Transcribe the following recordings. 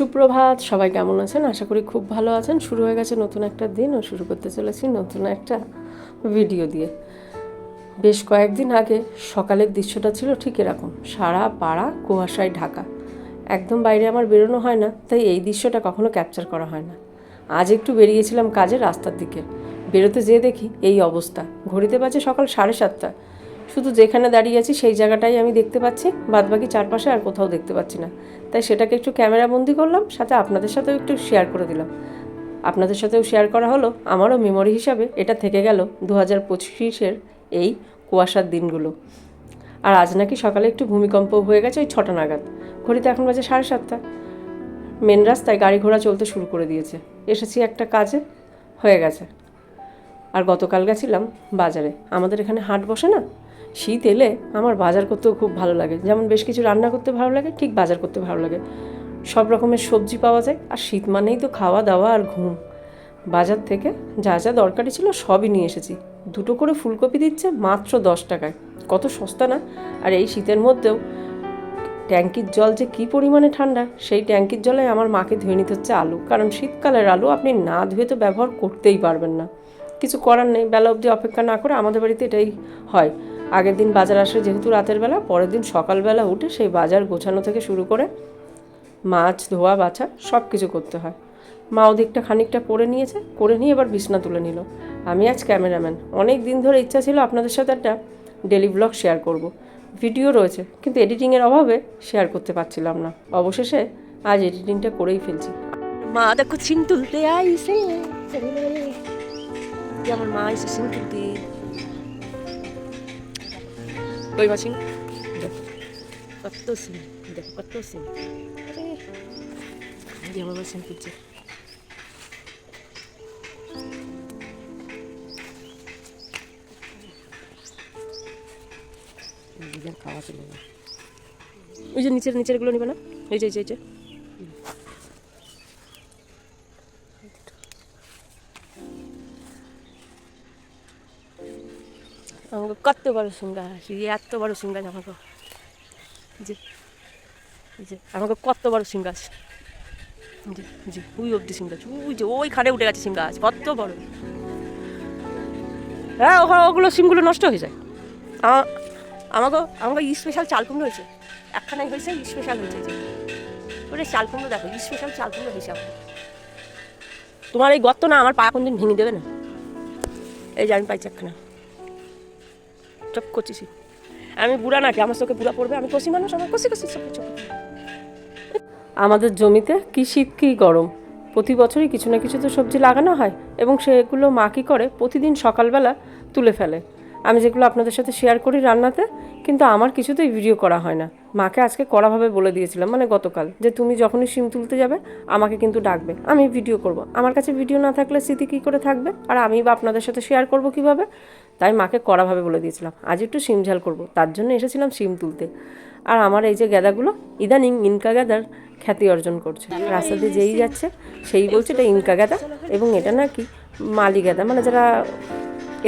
সুপ্রভাত, সবাই কেমন আছেন? আশা করি খুব ভালো আছেন। শুরু হয়ে গেছে নতুন একটা দিন ও শুরু করতে চলেছি নতুন একটা ভিডিও দিয়ে। বেশ কয়েকদিন আগে সকালের দৃশ্যটা ছিল ঠিক এরকম। সারা পাড়া কুয়াশায় ঢাকা। একদম বাইরে আমার বেরোনো হয় না, তাই এই দৃশ্যটা কখনো ক্যাপচার করা হয় না। আজ একটু বেরিয়েছিলাম কাজে রাস্তার দিকে। বেরোতে যেয়ে দেখি এই অবস্থা। ঘড়িতে বাজে সকাল সাড়ে সাতটা। শুধু যেখানে দাঁড়িয়ে আছি সেই জায়গাটাই আমি দেখতে পাচ্ছি, বাদবাকি চারপাশে আর কোথাও দেখতে পাচ্ছি না। তাই সেটাকে একটু ক্যামেরা বন্দি করলাম, সাথে আপনাদের সাথেও একটু শেয়ার করে দিলাম। আপনাদের সাথেও শেয়ার করা হলো, আমারও মেমোরি হিসাবে এটা থেকে গেল দু হাজার পঁচিশের এই কুয়াশার দিনগুলো। আর আজ নাকি সকালে একটু ভূমিকম্প হয়ে গেছে ওই ছটা নাগাদ। ঘড়িতে এখন বাজে সাড়ে সাতটা। মেন রাস্তায় গাড়ি ঘোড়া চলতে শুরু করে দিয়েছে। এসেছি একটা কাজে, হয়ে গেছে। আর গতকাল গেছিলাম বাজারে। আমাদের এখানে হাট বসে না? শীত এলে আমার বাজার করতেও খুব ভালো লাগে। যেমন বেশ কিছু রান্না করতে ভালো লাগে, ঠিক বাজার করতে ভালো লাগে। সব রকমের সবজি পাওয়া যায়, আর শীত মানেই তো খাওয়া দাওয়া আর ঘুম। বাজার থেকে যা যা দরকারি ছিল সবই নিয়ে এসেছি। দুটো করে ফুলকপি দিচ্ছে মাত্র দশ টাকায়। কত সস্তা না? আর এই শীতের মধ্যেও ট্যাঙ্কির জল যে কী পরিমাণে ঠান্ডা, সেই ট্যাঙ্কির জলে আমার মাকে ধুয়ে নিতে হচ্ছে আলু। কারণ শীতকালের আলু আপনি না ধুয়ে তো ব্যবহার করতেই পারবেন না। কিছু করার নেই, বেলা অবধি অপেক্ষা না করে আমাদের বাড়িতে এটাই হয়। আগের দিন বাজার আসে যেহেতু রাতের বেলা, পরের দিন সকালবেলা উঠে সেই বাজার গোছানো থেকে শুরু করে মাছ, ধোয়া, বাছা সব কিছু করতে হয়। মা ওদিকটা খানিকটা করে নিয়েছে, করে নিয়ে এবার বিছনা তুলে নিল। আমি আজ ক্যামেরাম্যান। অনেক দিন ধরে ইচ্ছা ছিল আপনাদের সাথে একটা ডেলি ব্লগ শেয়ার করব। ভিডিও রয়েছে, কিন্তু এডিটিংয়ের অভাবে শেয়ার করতে পারছিলাম না। অবশেষে আজ এডিটিংটা করেই ফেলছি। মা দেখো সিং তুলতে আইসে আমার মা এসে সিং তুলতে কই মা সিং দেখো কত সিং দেখো কত সিং আরে যে আমার মা সিং খাওয়া চলে ওই যে নিচের নিচেরগুলো নিবে না? এই যে এই যে কত বড় সিং গাছ এই এত বড় সিং গাছ আমাকে, এই যে আমাকে কত বড় সিং গাছ জি জি ওই অব্দি সিং গাছ ওই যে, ওইখানে উঠে গেছে সিং গাছ কত বড়। হ্যাঁ ওখানে ওগুলো সিমগুলো নষ্ট হয়ে যায়। আমাকে আমাকে স্পেশাল চাল কুমড়ো হয়েছে। একখানাই হয়েছে স্পেশাল হয়েছে যে। ওরে চাল কুমড়ো দেখো স্পেশাল চাল কুমড়ো হিসাব তোমার এই গর্ত না আমার পা কোনদিন ভেঙে দেবে না? এই যে, আমি পাইছি একখানা। চপ করছিস। আমি বুড়া নাকি? আমার চোখে বুড়া পড়বে, আমি কষি মানুষ, আমার কষি কষি চোখে চোখে। আমাদের জমিতে কি শীত কি গরম? প্রতি বছরই কিছু না কিছু তো সবজি লাগানো হয়, এবং সেগুলো মা কী করে? প্রতিদিন সকালবেলা তুলে ফেলে। আমি যেগুলো আপনাদের সাথে শেয়ার করি রান্নাতে, কিন্তু আমার কিছুতেই ভিডিও করা হয় না। মাকে আজকে কড়াভাবে বলে দিয়েছিলাম মানে গতকাল, যে তুমি যখনই সিম তুলতে যাবে, আমাকে কিন্তু ডাকবে। আমি ভিডিও করব। আমার কাছে ভিডিও না থাকলে স্মৃতি কী করে থাকবে? আর আমি বা আপনাদের সাথে শেয়ার করব কীভাবে? তাই মাকে কড়াভাবে বলে দিয়েছিলাম, আজ একটু সিম ঝাল করব। তার জন্য এসেছিলাম সিম তুলতে। আর আমার এই যে গ্যাদাগুলো ইদানিং ইনকা গ্যাদার খ্যাতি অর্জন করছে। রাস্তা দিয়ে যেই যাচ্ছে, সেই বলছে এটা ইনকা গ্যাদা এবং এটা নাকি মালি গ্যাদা মানে যারা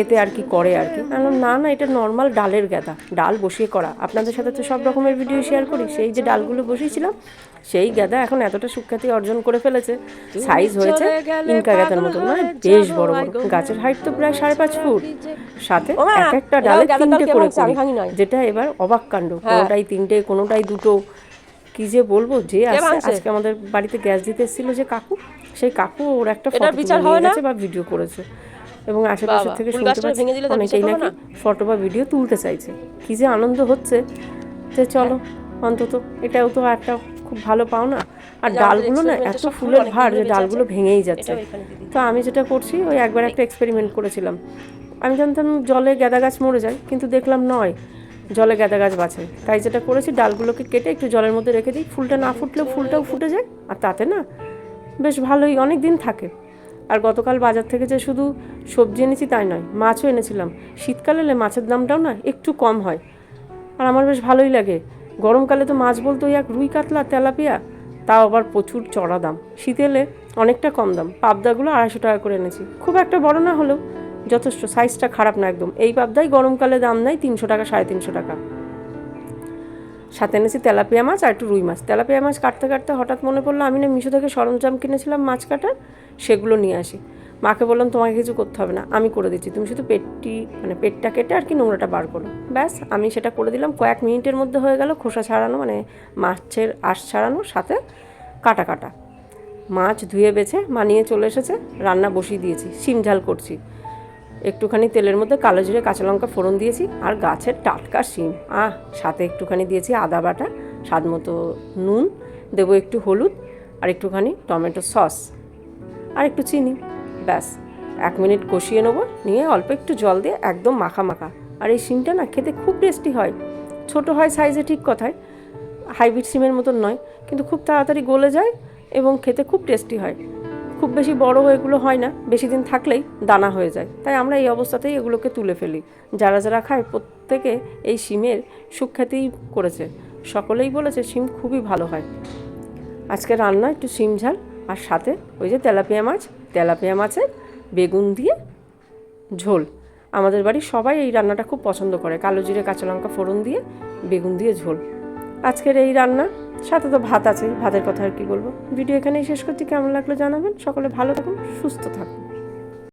এতে আর কি করে আর কি। বললাম, না না এটা নর্মাল ডালের গ্যাদা ডাল বসিয়ে করা। আপনাদের সাথে তো সব রকমের ভিডিও শেয়ার করি। সেই যে ডালগুলো বসিয়েছিলাম সেই গ্যাদা এখন এতটা সুখ্যাতি অর্জন করে ফেলেছে। সাইজ হয়েছে ইনকা গ্যাদার মতো। মানে বেশ বড় বড়। গাছের হাইট তো প্রায় সাড়ে পাঁচ ফুট। সাথে এক একটা ডালে তিনটে করে। যেটা এবার অবাক কাণ্ড। কোনোটাই তিনটে কোনোটাই দুটো। কি যে বলব যে আজকে আমাদের বাড়িতে গ্যাস দিতে এসেছিল যে কাকু সেই কাকু ওর একটা ফটো গেছে বা ভিডিও করেছে। এবং আশেপাশে থেকে শুনতে পাচ্ছি অনেকেই নাকি ফটো বা ভিডিও তুলতে চাইছে। কি যে আনন্দ হচ্ছে। যে চলো অন্তত এটাও তো একটা খুব ভালো পাও না আর ডালগুলো না এত ফুলের ভার যে ডালগুলো ভেঙেই যাচ্ছে। তো আমি যেটা করছি ওই একবার একটা এক্সপেরিমেন্ট করেছিলাম। আমি জানতাম জলে গাঁদা গাছ মরে যায় কিন্তু দেখলাম নয় জলে গাঁদা গাছ বাঁচে। তাই যেটা করেছি ডালগুলোকে কেটে একটু জলের মধ্যে রেখে দিই। ফুলটা না ফুটলেও ফুলটাও ফুটে যায় আর তাতে না বেশ ভালোই অনেক দিন থাকে। আর গতকাল বাজার থেকে যে শুধু সবজি এনেছি তাই নয়, মাছও এনেছিলাম। শীতকালে এলে মাছের দামটাও না একটু কম হয়। আর আমার বেশ ভালোই লাগে। গরমকালে তো মাছ বলতো এক রুই কাতলা, তেলাপিয়া, তাও আবার প্রচুর চড়া দাম। শীতে এলে অনেকটা কম দাম। পাবদাগুলো আড়াইশো টাকা করে এনেছি। খুব একটা বড় না হলেও যথেষ্ট, সাইজটা খারাপ না একদম। এই পাবদাই গরমকালে দাম নেয় তিনশো টাকা, সাড়ে তিনশো টাকা। সাথে এনেছি তেলাপিয়া মাছ আর একটু রুই মাছ। তেলাপিয়া মাছ কাটতে কাটতে হঠাৎ মনে পড়ল আমি না মিশো থেকে সরঞ্জাম কিনেছিলাম মাছ কাটার, সেগুলো নিয়ে আসি। মাকে বললাম, তোমাকে কিছু করতে হবে না, আমি করে দিচ্ছি। তুমি শুধু পেটটি মানে পেটটা কেটে আর কি নোংরাটা বার করো। ব্যাস, আমি সেটা করে দিলাম। কয়েক মিনিটের মধ্যে হয়ে গেল খোসা ছাড়ানো মানে মাছের আঁশ ছাড়ানো সাথে কাটা কাটা। মাছ ধুয়ে বেছে মানিয়ে চলে এসেছে। রান্না বসিয়ে দিয়েছি। শিম ঝাল করছি। একটুখানি তেলের মধ্যে কালো জিরে, কাঁচা লঙ্কা ফোড়ন দিয়েছি আর গাছের টাটকা শিম। আহ, সাথে একটুখানি দিয়েছি আদা বাটা, স্বাদ মতো নুন, দেবো একটু হলুদ আর একটুখানি টমেটো সস আর একটু চিনি। ব্যাস, এক মিনিট কষিয়ে নেব, নিয়ে অল্প একটু জল দিয়ে একদম মাখা মাখা। আর এই শিমটা না খেতে খুব টেস্টি হয়। ছোট হয় সাইজে ঠিক কথায়, হাইব্রিড সিমের মতন নয়, কিন্তু খুব তাড়াতাড়ি গলে যায় এবং খেতে খুব টেস্টি হয়। খুব বেশি বড় হয়ে এগুলো হয় না, বেশি দিন থাকলেই দানা হয়ে যায়। তাই আমরা এই অবস্থাতেই এগুলোকে তুলে ফেলি। যারা যারা খায় প্রত্যেকে এই শিমের সুখ্যাতিই করেছে। সকলেই বলেছে শিম খুবই ভালো হয়। আজকে রান্না একটু শিম ঝাল, আর সাথে ওই যে তেলাপিয়া মাছ। তেলাপিয়া মাছের বেগুন দিয়ে ঝোল। আমাদের বাড়ির সবাই এই রান্নাটা খুব পছন্দ করে। কালো জিরে, কাঁচা লঙ্কা ফোড়ন দিয়ে বেগুন দিয়ে ঝোল। আজকের এই রান্না, সাথে তো ভাত আছে ভাতের কথা আর কি বলব। ভিডিও এখানেই শেষ করছি, কেমন লাগল জানাবেন? সকলে ভালো থাকুন, সুস্থ থাকুন।